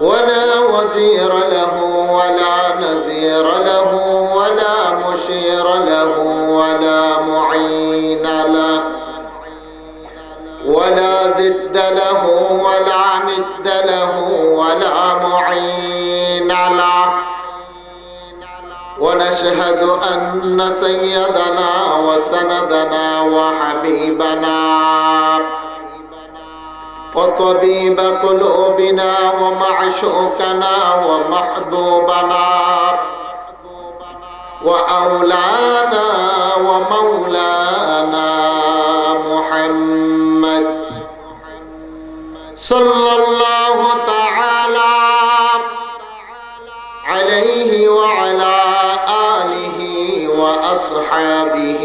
ولا وزير له ولا نزير له ولا مشير له ولا معين له ولا زد له ولا ند له ولا معين له ونشهد أن سيدنا وسندنا وحبيبنا وطبيب قلوبنا ومعشوقنا ومحبوبنا وأولانا ومولانا محمد صلى الله تعالى عليه وعلى آله وأصحابه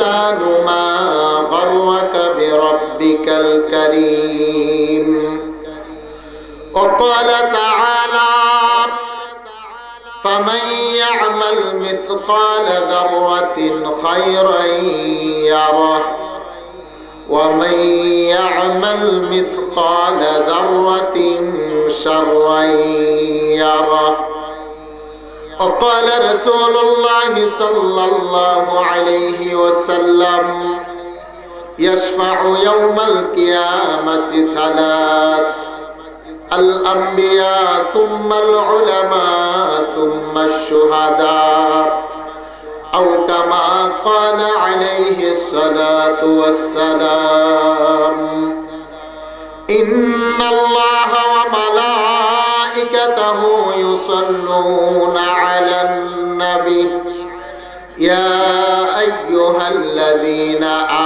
الإنسان ما غرك بربك الكريم. وقال تعالى فمن يعمل مثقال ذرة خيرا يره ومن يعمل مثقال ذرة شرا يره. وقال رسول الله صلى الله عليه وسلم يشفع يوم القيامة ثلاث الأنبياء ثم العلماء ثم الشهداء أو كما قال عليه الصلاة والسلام إن الله وملائكته يصلون على النبي يا أيها الذين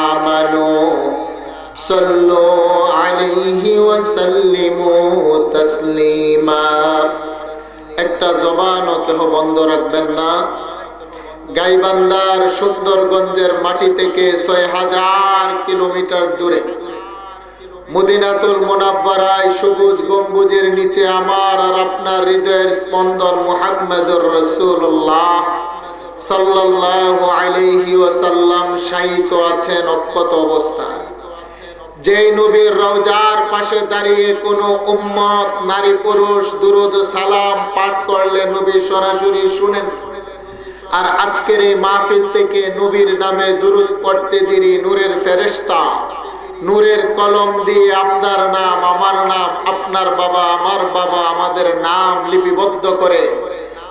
آمنوا صلوا عليه وسلموا تسليما একটা জবানও কেহ বন্ধ রাখবেন না গাইবান্দার সুন্দরগঞ্জের মাটি থেকে ছয় হাজার কিলোমিটার দূরে মদিনাতুল মুনাব্বারায় সবুজ গম্বুজের নিচে আমার আর আপনার হৃদয়ের স্পন্দন মুহাম্মদুর রসুল্লাহ সাল্লাল্লাহু আলাইহি ওয়াসাল্লাম শায়িত আছেন অক্ষত অবস্থায়। যেই নবীর রওজার পাশে দাঁড়িয়ে কোনো উম্মত, নারী, পুরুষ, দুরুদ, সালাম পাঠ করলে নবী সরাসরি শুনেন। আর আজকের এই মাহফিল থেকে নবীর নামে দুরুদ পড়তে দিরি নূরের ফেরেশতা। নূরের কলম দিয়ে আপনার নাম, আমার নাম, আপনার বাবা, আমার বাবা, আমাদের নাম লিপিবদ্ধ করে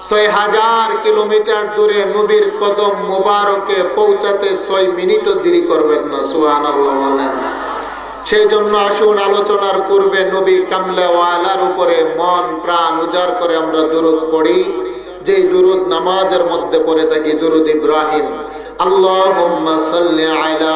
ছয় হাজার কিলোমিটার দূরে নবীর কদম মুবারকে পৌঁছাতে ছয় মিনিটও দেরি করবেন না সুহান সেই জন্য আসুন, আলোচনার পূর্বে নবী কামলাওয়ালার উপরে মন, প্রাণ উজাড় করে আমরা দূরত পড়ি। যেই দূরত নামাজের মধ্যে পড়ে থাকি, দুরুদ ইব্রাহিম। আল্লাহ আলা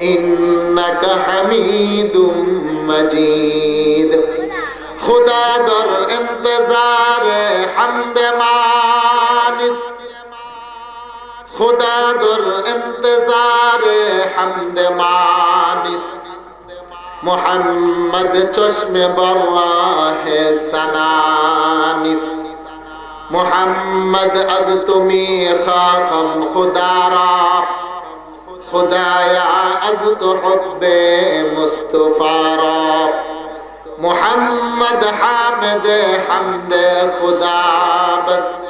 ইন্নাকা হামিদুম মাজিদ। খুদা দর ইন্তজার, হামদে মানিস। খুদা দর ইন্তজার, হামদে মানিস। মোহাম্মদ চশমে বল্লাহে সানানিস। মোহাম্মদ আজ তুমি খাম খুদারা। خدایا از تو حب مصطفی را محمد حامد حمد خدا بس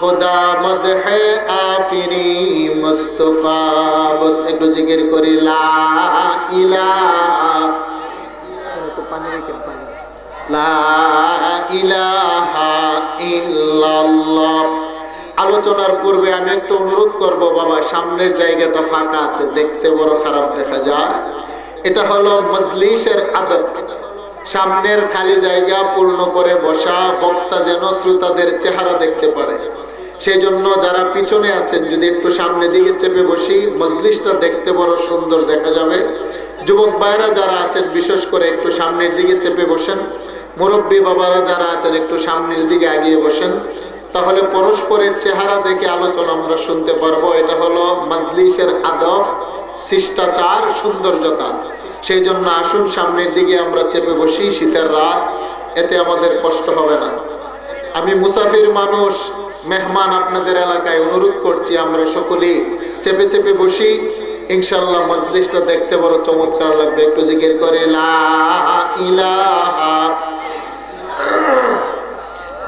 খোদা মদহে আফিরি মুস্তফা বস একটু জিকির করি লা ইলাহা লা ইলাহা ইল্লাল্লাহ আলোচনার পূর্বে আমি একটু অনুরোধ করব, বাবা, সামনের জায়গাটা ফাঁকা আছে, দেখতে বড় খারাপ দেখা যায়। এটা হলো মজলিসের আদব। সামনের খালি জায়গা পূর্ণ করে বসা, বক্তা যেন শ্রোতাদের চেহারা দেখতে পারে। সেই জন্য যারা পিছনে আছেন, যদি একটু সামনে দিকে চেপে বসি, মজলিসটা দেখতে বড় সুন্দর দেখা যাবে। যুবক ভাইরা যারা আছেন, বিশেষ করে একটু সামনের দিকে চেপে বসেন। মুরব্বী বাবারা যারা আছেন, একটু সামনের দিকে এগিয়ে বসেন। তাহলে পরস্পরের চেহারা দেখে আলোচনা আমরা শুনতে পারব। এটা হলো মজলিসের আদব, শিষ্টাচার, সৌন্দর্যতা। সেই জন্য আসুন সামনের দিকে আমরা চেপে বসি শীতের রাত, এতে আমাদের কষ্ট হবে না। আমি মুসাফির মানুষ, মেহমান আপনাদের এলাকায় অনুরোধ করছি আমরা সকলেই চেপে চেপে বসি। ইনশাল্লাহ মজলিসটা দেখতে বড় চমৎকার লাগবে। একটু জিকির করে, লা ইলাহা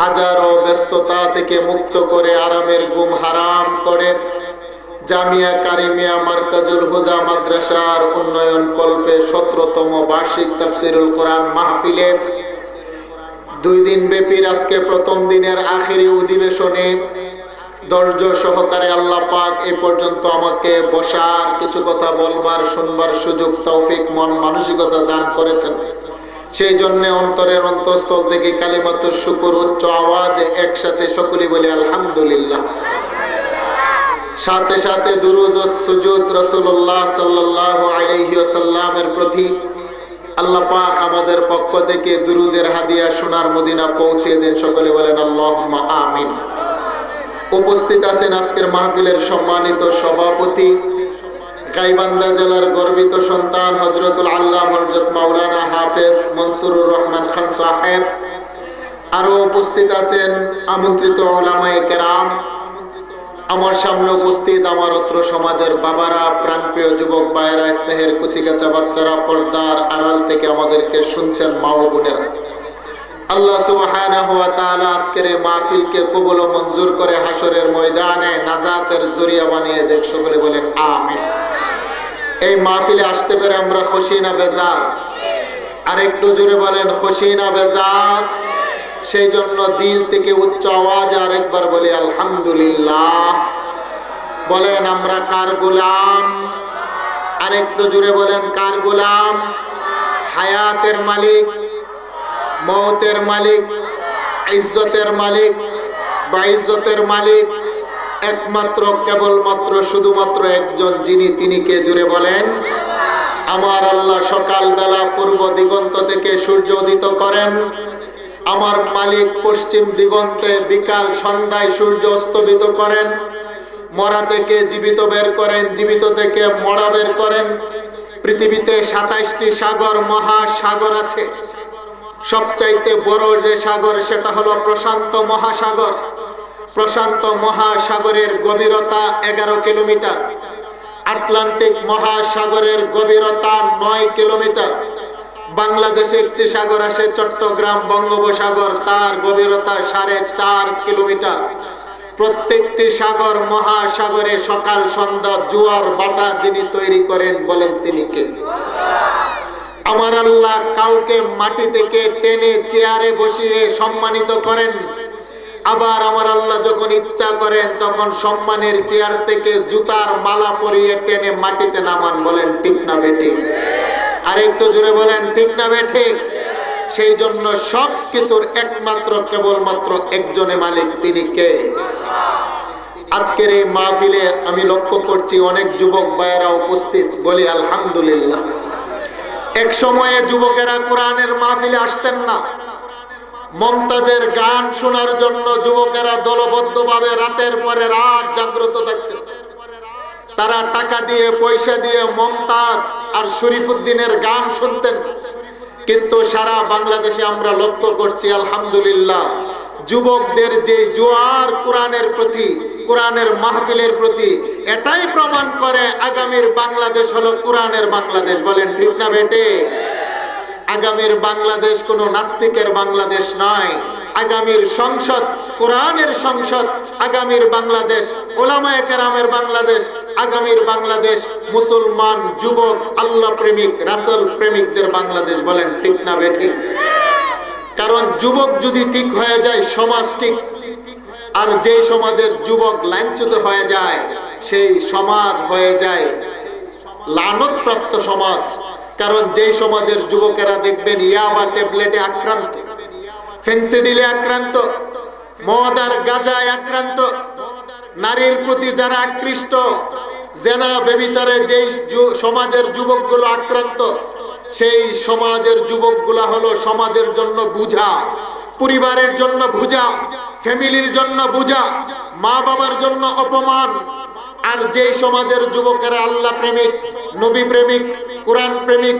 হাজারো ব্যস্ততা থেকে মুক্ত করে আরামের ঘুম হারাম করে। জামিয়া কারিমিয়া মার্কাজুল হুদা মাদ্রাসার উন্নয়ন কল্পে সতেরোতম বার্ষিক তাফসিরুল কোরআন মাহফিলে। দুই দিন ব্যাপীর আজকে প্রথম দিনের আখেরি অধিবেশনে ধৈর্য সহকারে আল্লাহ পাক এ পর্যন্ত আমাকে বসার কিছু কথা বলবার, শুনবার সুযোগ, তৌফিক, মন মানসিকতা দান করেছেন। সেই জন্য অন্তরের অন্তঃস্থল থেকে কালিমাত শুকুর উচ্চ আওয়াজে একসাথে সকলে বলে, আলহামদুলিল্লাহ। সাথে সাথে দুরুদ সুজুদ রসুল্লাহ সাল্লাহ আলহি সাল্লামের প্রতি আল্লাহ পাক আমাদের পক্ষ থেকে দুরুদের হাদিয়া সোনার মদিনা পৌঁছে দেন। সকলে বলেন আল্লাহ আমিন। উপস্থিত আছেন আজকের মাহফিলের সম্মানিত সভাপতি গাইবান্ধা জেলার গর্বিত সন্তান হজরতুল আল্লাহ হরজত মাওলানা হাফেজ মনসুরুর রহমান খান সাহেব। আরও উপস্থিত আছেন আমন্ত্রিত ওলামায়ে কেরাম। আমার সামনে উপস্থিত আমার অত্র সমাজের বাবারা, প্রাণপ্রিয় যুবক ভাইয়েরা, স্নেহের কুচিকাচা বাচ্চারা, পর্দার আড়াল থেকে আমাদেরকে শুনছেন মা বোনেরা। আল্লাহ তাআলা আজকের এই মাহফিলকে কবুল ও মঞ্জুর করে হাসরের ময়দানে নাজাতের জরিয়া বানিয়ে দেখ সকলে বলেন, আমিন। এই মাহফিলে আসতে পেরে আমরা খুশি না বেজার? আর একটু জোরে বলেন, খুশি না বেজার? সেই জন্য দিল থেকে উচ্চ আওয়াজ আরেকবার বলি, আলহামদুলিল্লাহ। বলেন, আমরা কার গোলাম? আরেকটু জুড়ে বলেন, কার গোলাম? হায়াতের মালিক। মৌতের মালিক, ইজ্জতের মালিক, বা ইজ্জতের মালিক, একমাত্র, কেবলমাত্র, শুধুমাত্র একজন, যিনি তিনি কে জুড়ে বলেন? আমার আল্লাহ সকালবেলা পূর্ব দিগন্ত থেকে সূর্য উদিত করেন। আমার মালিক পশ্চিম দিগন্তে বিকাল সন্ধ্যায় সূর্য অস্তমিত করেন। মরা থেকে জীবিত বের করেন, জীবিত থেকে মরা বের করেন। পৃথিবীতে সাতাইশটি সাগর, মহাসাগর আছে। সবচাইতে বড় যে সাগর, সেটা হলো প্রশান্ত মহাসাগর। প্রশান্ত মহাসাগরের গভীরতা এগারো কিলোমিটার। আটলান্টিক মহাসাগরের গভীরতা নয় কিলোমিটার। বাংলাদেশে একটি সাগর আছে চট্টগ্রাম বঙ্গোপসাগর, তার গভীরতা সাড়ে চার কিলোমিটার। প্রত্যেকটি সাগর মহাসাগরে সকাল, সন্ধ্যা, জুয়ার, বাটা যিনি তৈরি করেন বলেন তিনি কে? আমার আল্লাহ কাউকে মাটি থেকে টেনে চেয়ারে বসিয়ে সম্মানিত করেন। আবার আমার আল্লাহ যখন ইচ্ছা করেন, তখন সম্মানের চেয়ার থেকে জুতার মালা পরিয়ে টেনে মাটিতে নামান বলেন, ঠিক না বেটি আর একটু জোরে বলেন, ঠিক না বেঠে? সেই জন্য সব কিছুর একমাত্র, কেবলমাত্র একজনে মালিক, তিনি কে? আজকের এই মাহফিলে আমি লক্ষ্য করছি অনেক যুবক ভাইয়েরা উপস্থিত, বলি আলহামদুলিল্লাহ। এক সময়ে যুবকেরা কোরআনের মাহফিলে আসতেন না। মমতাজের গান শোনার জন্য যুবকেরা দলবদ্ধভাবে রাতের পরে রাত জাগ্রত থাকতেন। তারা টাকা দিয়ে, পয়সা দিয়ে মমতাজ আর শরীফুদ্দিনের গান শুনতেন। কিন্তু সারা বাংলাদেশে আমরা লক্ষ্য করছি, আলহামদুলিল্লাহ, যুবকদের যে জোয়ার কোরআনের প্রতি কোরআনের মাহফিলের প্রতি এটাই প্রমাণ করে আগামীর বাংলাদেশ হলো কোরআনের বাংলাদেশ। বলেন ঠিক না বেটে? আগামীর বাংলাদেশ কোনো নাস্তিকের বাংলাদেশ নয়। আগামীর সংসদ কোরআনের সংসদ, আগামীর বাংলাদেশ ওলামায়ে কেরামের বাংলাদেশ, আগামীর বাংলাদেশ মুসলমান, যুবক, আল্লাহ প্রেমিক, রাসল প্রেমিকদের বাংলাদেশ। বলেন ঠিক না বেঠিক কারণ যুবক যদি ঠিক হয়ে যায়, সমাজ ঠিক। আর যে সমাজের যুবক লাঞ্ছিত হয়ে যায়, সেই সমাজ হয়ে যায় লানতপ্রাপ্ত সমাজ। কারণ যে সমাজের যুবকেরা দেখবেন ইয়াবা ট্যাবলেটে আক্রান্ত, ফেন্সিডিলে আক্রান্ত, মদ আর গাজায় আক্রান্ত, নারীর প্রতি যারা আকৃষ্ট, জেনা বেবিচারে যু- সমাজের যুবকগুলো আক্রান্ত, সেই সমাজের যুবকগুলা হলো সমাজের জন্য বুঝা। পরিবারের জন্য বুঝা, ফ্যামিলির জন্য বুঝা, মা বাবার জন্য অপমান। আর যে সমাজের যুবকেরা আল্লাহ প্রেমিক, নবী প্রেমিক, কোরআন প্রেমিক,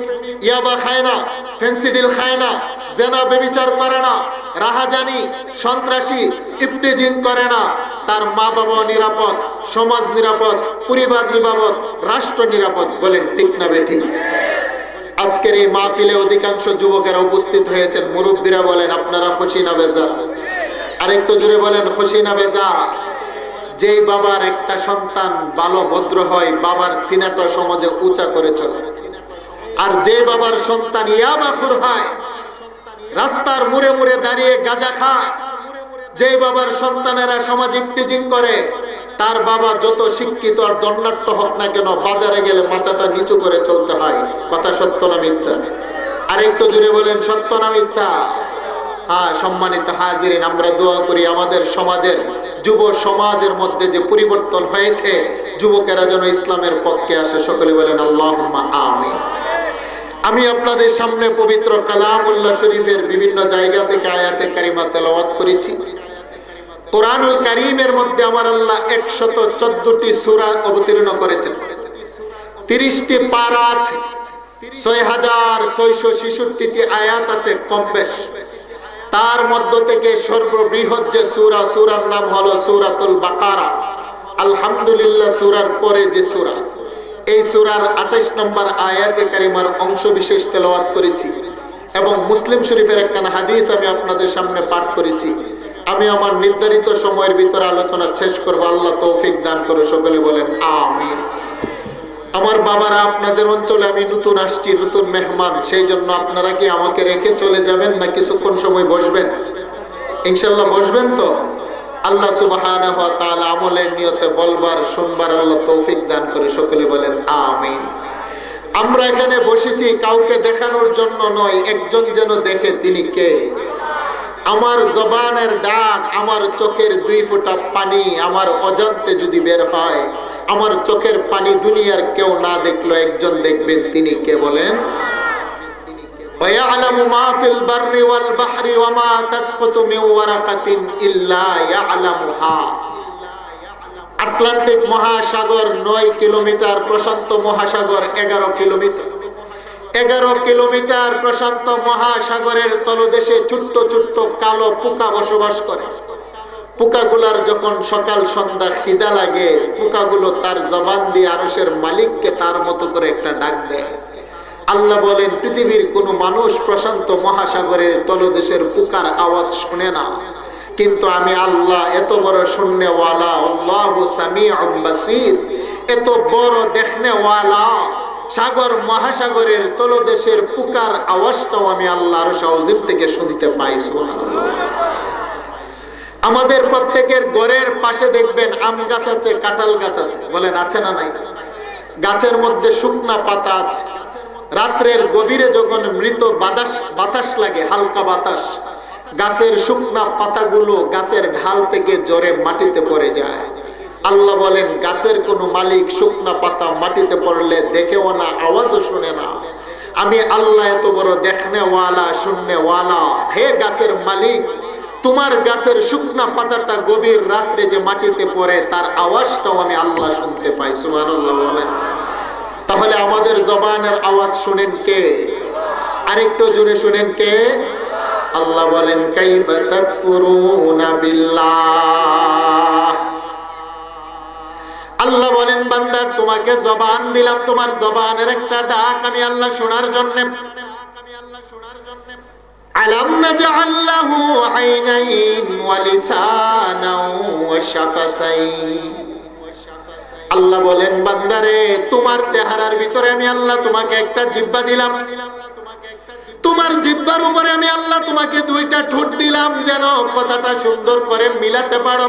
ইয়াবা খায় না, ফেন্সিডিল খায় না, জেনা বেবিচার করে না, রাহাজানি, সন্ত্রাসী ইফটিজিং করে না, তার মা বাবা নিরাপদ, সমাজ নিরাপদ, পরিবার নিরাপদ, রাষ্ট্র নিরাপদ বলেন ঠিক না বেঠিক আজকের এই মাহফিলে অধিকাংশ যুবকেরা উপস্থিত হয়েছেন। মুরব্বীরা বলেন, আপনারা খুশি না বেজা? আরেকটু জোরে বলেন, খুশি না বেজা? যেই বাবার একটা সন্তান ভালো, ভদ্র হয়, বাবার সিনাটা সমাজে উঁচা করে চলে। আর যে বাবার সন্তান ইয়াবাখুর হয়, রাস্তার মুড়ে মুড়ে দাঁড়িয়ে গাজা খায় যে বাবার সন্তানেরা সমাজ ইফটিজিং করে তার বাবা যত শিক্ষিত আর দণ্ডাট্য হোক না কেন, বাজারে গেলে মাথাটা নিচু করে চলতে হয়। কথা সত্য না মিথ্যা? আর একটু জুড়ে বলেন, সত্য না মিথ্যা? হ্যাঁ সম্মানিত হাজিরিন, আমরা দোয়া করি আমাদের সমাজের, যুব সমাজের মধ্যে যে পরিবর্তন হয়েছে, যুবকেরা যেন ইসলামের পক্ষে আসে। সকলে বলেন আল্লাহ আমিন। আমি আপনাদের সামনে পবিত্র কালামুল্লাহ শরীফের বিভিন্ন জায়গা থেকে আয়াতে কারিমা তেলাওয়াত করেছি। কোরআনুল কারিমের মধ্যে আমার আল্লাহ একশত চোদ্দটি সূরা অবতীর্ণ করেছেন। তিরিশটি পারা আছে ছয় হাজার ছয়শো ছেষট্টিটি আয়াত আছে কম বেশ। তার মধ্য থেকে সর্ববৃহৎ যে সূরা, সূরার নাম হলো সূরাতুল বাকারা। আলহামদুলিল্লাহ, সুরার পরে যে সূরা। এই সুরার 28 নম্বর আয়াতে কারিমার অংশ বিশেষ তেলাওয়াত করেছি এবং মুসলিম শরীফের একখানা হাদিস আমি আপনাদের সামনে পাঠ করেছি। আমি আমার নির্ধারিত সময়ের ভিতরে আলোচনা শেষ করব। আল্লাহ তৌফিক দান করে সকলে বলেন, আমিন। আমার বাবারা আপনাদের অঞ্চলে আমি নতুন আসছি, নতুন মেহমান, সেই জন্য আপনারা কি আমাকে রেখে চলে যাবেন না কিছুক্ষণ সময় বসবেন? ইনশাল্লাহ বসবেন তো? আল্লাহ ওয়া আমলের নিয়তে বলবার, শুনবার আল্লাহ তৌফিক দান করে, সকলে বলেন, আমিন। আমরা এখানে বসেছি, কাউকে দেখানোর জন্য নয়, একজন যেন দেখে তিনি কে? আমার জবানের ডাক আমার চোখের দুই ফোঁটা পানি আমার অজান্তে যদি বের হয় আমার চোখের পানি দুনিয়ার কেউ না দেখলো একজন দেখবেন তিনি কে বলেন ويعلم ما في البر والبحر وما تسقط من ورقة إلا يعلمها আটলান্টিক মহাসাগর নয় কিলোমিটার প্রশান্ত মহাসাগর এগারো কিলোমিটার এগারো কিলোমিটার প্রশান্ত মহাসাগরের তলদেশে ছোট্ট ছোট্ট কালো পোকা বসবাস করে। পোকাগুলার যখন সকাল সন্ধ্যা খিদা লাগে, পোকাগুলো তার জবান দিয়ে আরসের মালিককে তার মতো করে একটা ডাক দেয়। আল্লাহ বলেন, পৃথিবীর কোনো মানুষ প্রশান্ত মহাসাগরের তলদেশের পোকার আওয়াজ শুনে না। কিন্তু আমি আল্লাহ এত বড় শূন্যওয়ালা, আল্লাহ সামিউম বাসির, এত বড় দেখনেওয়ালা সাগর, মহাসাগরের তলদেশের পুকার আওয়াজটাও আমি আল্লাহর সাউজিম থেকে শুনতে পাই আমাদের প্রত্যেকের ঘরের পাশে দেখবেন আম গাছ আছে, কাঁঠাল গাছ আছে। বলেন, আছে না নাই? গাছের মধ্যে শুকনা পাতা আছে। রাত্রের গভীরে যখন মৃত বাতাস বাতাস লাগে, হালকা বাতাস, গাছের শুকনা পাতাগুলো গাছের ঢাল থেকে জোরে মাটিতে পড়ে যায়। আল্লাহ বলেন, গাছের কোনো মালিক শুকনা পাতা মাটিতে পড়লে দেখেও না, আওয়াজও শুনে না। আমি আল্লাহ এত বড় দেখনেওয়ালা, শুননেওয়ালা। হে গাছের মালিক, তোমার গাছের শুকনা পাতাটা গভীর রাত্রে যে মাটিতে পড়ে, তার আওয়াজটাও আমি আল্লাহ শুনতে পাই। সুবহানাল্লাহ বলেন। তাহলে আমাদের জবানের আওয়াজ শুনেন কে? আরেকটু জুড়ে শুনেন কে? আল্লাহ বলেন, কাইফা তাকফুরুনা বিল্লাহ। তোমাকে জবান দিলাম, তোমার জবানের একটা ডাক আমি আল্লাহ শোনার জন্য। আল্লাহ বলেন, বান্দারে, তোমার চেহারার ভিতরে আমি আল্লাহ তোমাকে একটা জিব্বা দিলাম। তোমার জিব্বার উপরে আমি আল্লাহ তোমাকে দুইটা ঠোঁট দিলাম, যেন কথাটা সুন্দর করে মিলাতে পারো।